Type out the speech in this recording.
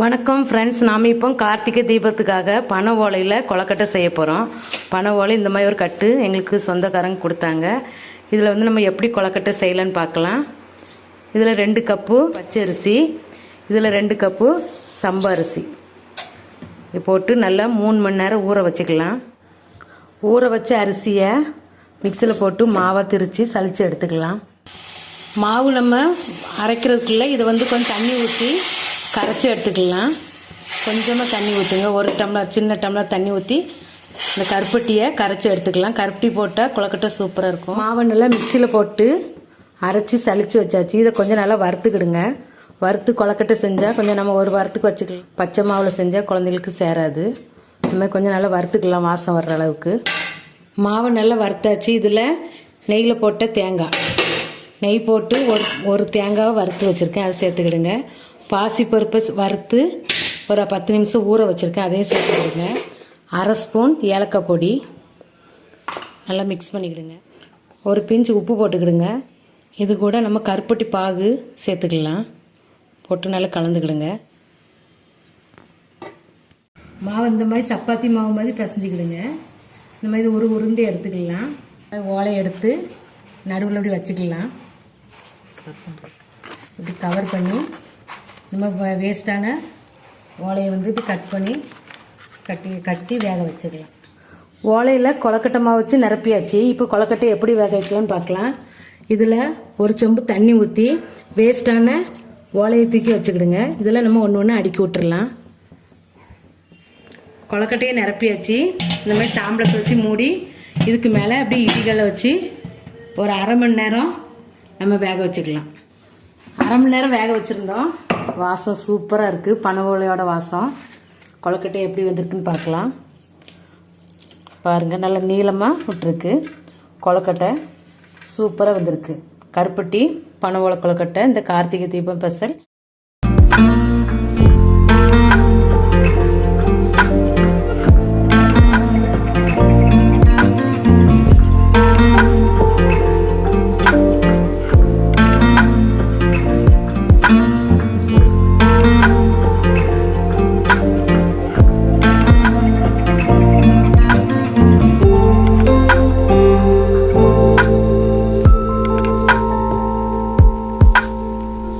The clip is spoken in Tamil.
வணக்கம் ஃப்ரெண்ட்ஸ் நாம் இப்போ கார்த்திகை தீபத்துக்காக பனை ஓலையில் கொலக்கட்டை செய்ய போகிறோம் பனை ஓலை இந்த மாதிரி ஒரு கட்டு எங்களுக்கு சொந்தக்காரங்க கொடுத்தாங்க. இதில் வந்து நம்ம எப்படி கொலக்கட்டை செய்யலான்னு பார்க்கலாம். இதில் ரெண்டு கப்பு பச்சரிசி இதில் ரெண்டு கப்பு சம்பா அரிசி. போட்டு நல்லா மூணு மணி நேரம் ஊற வச்சுக்கலாம். ஊற வச்ச அரிசியை மிக்சியில் போட்டு மாவை திரித்து சலித்து எடுத்துக்கலாம். மாவு நம்ம அரைக்கிறதுக்குள்ளே இதை வந்து கொஞ்சம் தண்ணி ஊற்றி கரைச்சி எடுத்துக்கலாம். கொஞ்சமாக தண்ணி ஊற்றுங்க ஒரு டம்ளர் சின்ன டம்ளர் தண்ணி ஊற்றி இந்த கருப்பட்டியை கரைச்சி எடுத்துக்கலாம். கருப்பட்டி போட்டால் குளக்கட்டை சூப்பராக இருக்கும். மாவை நல்லா மிக்சியில் போட்டு அரைச்சி சளிச்சு வச்சாச்சு. இதை கொஞ்சம் நல்லா வறுத்துக்கிடுங்க. வறுத்து கொலக்கட்டை செஞ்சால் கொஞ்சம் நம்ம ஒரு வாரத்துக்கு வச்சுக்கலாம். பச்சை மாவில் செஞ்சால் குழந்தைகளுக்கு சேராது. இந்த மாதிரி கொஞ்சம் நல்லா வறுத்துக்கலாம் வாசம் வர்ற அளவுக்கு. மாவை நல்லா வறுத்தாச்சு. இதில் நெய்யில் போட்ட தேங்காய். நெய் போட்டு ஒரு ஒரு தேங்காவை வறுத்து வச்சுருக்கேன். அதை சேர்த்துக்கிடுங்க. பாசி ஸ் வறுத்து ஒரு பத்து நிமிஷம் ஊற வச்சுருக்கேன். அதையும் சேர்த்துக்கிடுங்க அரை ஸ்பூன் ஏலக்காய் பொடி. நல்லா மிக்ஸ் பண்ணிக்கிடுங்க. ஒரு பிஞ்சு உப்பு போட்டுக்கிடுங்க. இது கூட நம்ம கருப்பட்டி பாகு சேர்த்துக்கலாம். போட்டு நல்லா கலந்துக்கிடுங்க. மாவு இந்த மாதிரி சப்பாத்தி மாவு மாதிரி பிசைஞ்சிக்கிடுங்க. இந்த மாதிரி ஒரு உருண்டை எடுத்துக்கலாம். ஓலை எடுத்து நடுவில் அப்படி வச்சுக்கலாம். இப்படி கவர் பண்ணி நம்ம வேஸ்ட்டான ஓலையை வந்து இப்படி கட் பண்ணி கட்டி கட்டி வேக வச்சுக்கலாம். ஓலையில் கொலக்கட்டை மாவு வச்சு நிரப்பியாச்சு. இப்போ கொலக்கட்டை எப்படி வேக வைக்கலாம்னு பார்க்கலாம். இதில் ஒரு செம்பு தண்ணி ஊற்றி வேஸ்ட்டான ஓலையை தூக்கி வச்சுக்கிடுங்க. இதில் நம்ம ஒன்று ஒன்று அடுக்கி விட்டுறலாம். கொலக்கட்டையை நிரப்பியாச்சு. இந்த மாதிரி தாம்பளத்தை வச்சு மூடி இதுக்கு மேலே அப்படியே இடிகளை வச்சு ஒரு அரை மணி நேரம் நம்ம வேக வச்சுக்கலாம். அரை மணி நேரம் வேக வச்சுருந்தோம். வாசம் சூப்பராக இருக்குது பனவோலையோட ஓலையோட வாசம். கொழக்கட்டை எப்படி வந்திருக்குன்னு பார்க்கலாம். பாருங்கள் நல்ல நீளமாக விட்டுருக்கு. கொழக்கட்டை சூப்பராக வந்திருக்கு. கருப்பட்டி பனை ஓலை இந்த கார்த்திகை தீபம் பெசல்.